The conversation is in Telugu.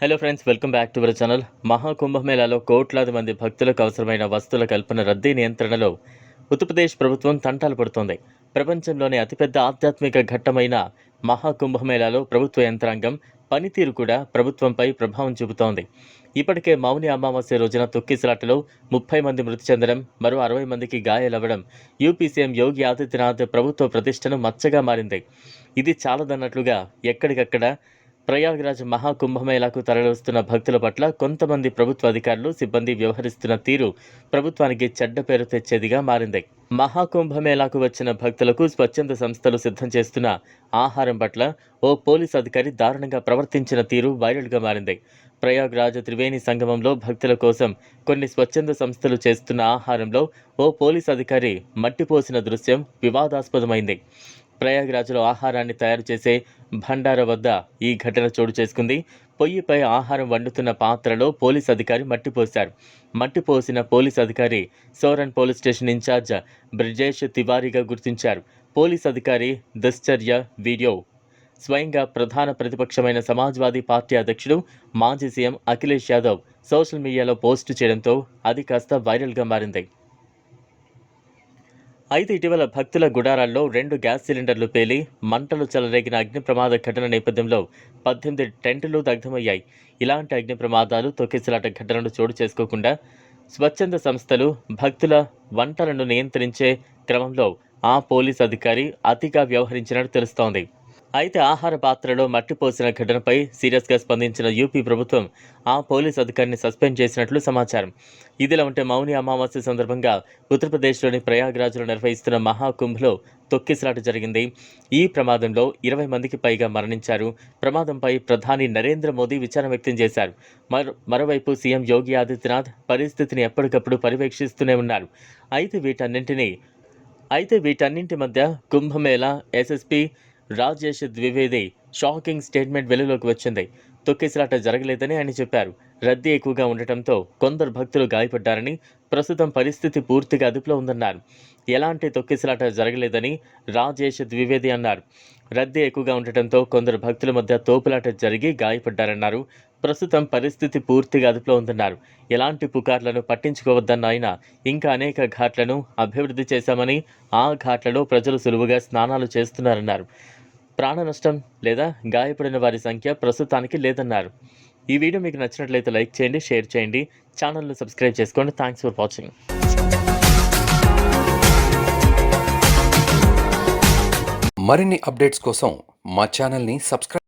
Hello friends welcome back to our channel మహాకుంభమేళాలో కోట్లాది మంది భక్తులకు అవసరమైన వస్తువుల కల్పన రద్దీ నియంత్రణలో ఉత్తరప్రదేశ్ ప్రభుత్వం తంటాలు పడుతోంది. ప్రపంచంలోనే అతిపెద్ద ఆధ్యాత్మిక ఘట్టమైన మహాకుంభమేళాలో ప్రభుత్వ యంత్రాంగం పనితీరు కూడా ప్రభుత్వంపై ప్రభావం చూపుతోంది. ఇప్పటికే మౌని అమావాస్య రోజున తొక్కిసలాటలో ముప్పై మంది మృతి చెందడం మరో అరవై మందికి గాయాలవ్వడం యూపీ సీఎం యోగి ఆదిత్యనాథ్ ప్రభుత్వ ప్రతిష్టను మచ్చగా మారింది. ఇది చాలదన్నట్లుగా ఎక్కడికక్కడ ప్రయాగ్రాజ్ మహాకుంభమేళాకు తరలివస్తున్న భక్తుల పట్ల కొంతమంది ప్రభుత్వ అధికారులు సిబ్బంది వ్యవహరిస్తున్న తీరు ప్రభుత్వానికి చెడ్డ పేరు తెచ్చేదిగా మారింది. మహాకుంభమేళాకు వచ్చిన భక్తులకు స్వచ్ఛంద సంస్థలు సిద్ధం చేస్తున్న ఆహారం పట్ల ఓ పోలీస్ అధికారి దారుణంగా ప్రవర్తించిన తీరు వైరల్గా మారింది. ప్రయాగ్రాజ్ త్రివేణి సంగమంలో భక్తుల కోసం కొన్ని స్వచ్ఛంద సంస్థలు చేస్తున్న ఆహారంలో ఓ పోలీస్ అధికారి మట్టిపోసిన దృశ్యం వివాదాస్పదమైంది. ప్రయాగ్రాజ్లో ఆహారాన్ని తయారు చేసే భండార వద్ద ఈ ఘటన చోటు చేసుకుంది. పొయ్యిపై ఆహారం వండుతున్న పాత్రలో పోలీస్ అధికారి మట్టిపోశారు. మట్టిపోసిన పోలీస్ అధికారి Soraon police station in-charge Brijesh తివారీగా గుర్తించారు. పోలీస్ అధికారి దుశ్చర్య వీడియో. స్వయంగా ప్రధాన ప్రతిపక్షమైన సమాజ్వాదీ పార్టీ అధ్యక్షుడు మాజీ సీఎం అఖిలేష్ యాదవ్ సోషల్ మీడియాలో పోస్టు చేయడంతో అది కాస్త వైరల్గా మారింది. అయితే ఇటీవల భక్తుల గుడారాల్లో రెండు గ్యాస్ సిలిండర్లు పేలి మంటలు చెలరేగిన అగ్ని ప్రమాద ఘటన నేపథ్యంలో పద్దెనిమిది టెంట్లు దగ్ధమయ్యాయి. ఇలాంటి అగ్ని ప్రమాదాలు తొక్కిసలాట ఘటనలు చోటు చేసుకోకుండా స్వచ్ఛంద సంస్థలు భక్తుల వంటలను నియంత్రించే క్రమంలో ఆ పోలీస్ అధికారి అతిగా వ్యవహరించినట్టు తెలుస్తోంది. అయితే ఆహార పాత్రలో మట్టి పోసిన ఘటనపై సీరియస్గా స్పందించిన యూపీ ప్రభుత్వం ఆ పోలీస్ అధికారిని సస్పెండ్ చేసినట్లు సమాచారం. ఇదిలా ఉంటే మౌని అమావాస్య సందర్భంగా ఉత్తరప్రదేశ్లోని ప్రయాగ్రాజ్లో నిర్వహిస్తున్న మహాకుంభ్లో తొక్కిసలాట జరిగింది. ఈ ప్రమాదంలో ఇరవై మందికి పైగా మరణించారు. ప్రమాదంపై ప్రధాని నరేంద్ర మోదీ విచారం వ్యక్తం చేశారు. మరోవైపు సీఎం యోగి ఆదిత్యనాథ్ పరిస్థితిని ఎప్పటికప్పుడు పర్యవేక్షిస్తూనే ఉన్నారు. అయితే వీటన్నింటినీ అయితే వీటన్నింటి మధ్య Kumbh Mela SSP Rajesh Dwivedi shocking statement వెలుగులోకి వచ్చింది. తొక్కిసలాట జరగలేదని ఆయన చెప్పారు. రద్దీ ఎక్కువగా ఉండటంతో కొందరు భక్తులు గాయపడ్డారని ప్రస్తుతం పరిస్థితి పూర్తిగా అదుపులో ఉందన్నారు. ఎలాంటి తొక్కిసలాట జరగలేదని రాజేష్ ద్వివేది అన్నారు. రద్దీ ఎక్కువగా ఉండటంతో కొందరు భక్తుల మధ్య తోపులాట జరిగి గాయపడ్డారన్నారు. ప్రస్తుతం పరిస్థితి పూర్తిగా అదుపులో ఉందన్నారు. ఎలాంటి పుకార్లను పట్టించుకోవద్దన్న ఆయన ఇంకా అనేక ఘాట్లను అభివృద్ధి చేశామని ఆ ఘాట్లలో ప్రజలు సులువుగా స్నానాలు చేస్తున్నారన్నారు. ప్రాణ నష్టం లేదా గాయపడిన వారి సంఖ్య ప్రస్తుతానికి లేదన్నారు. ఈ వీడియో మీకు నచ్చినట్లయితే లైక్ చేయండి షేర్ చేయండి. ఛానల్ను సబ్స్క్రైబ్ చేసుకోండి. థ్యాంక్స్ ఫర్ వాచింగ్ మరిన్ని అప్డేట్స్ కోసం మా ఛానల్ని సబ్స్క్రైబ్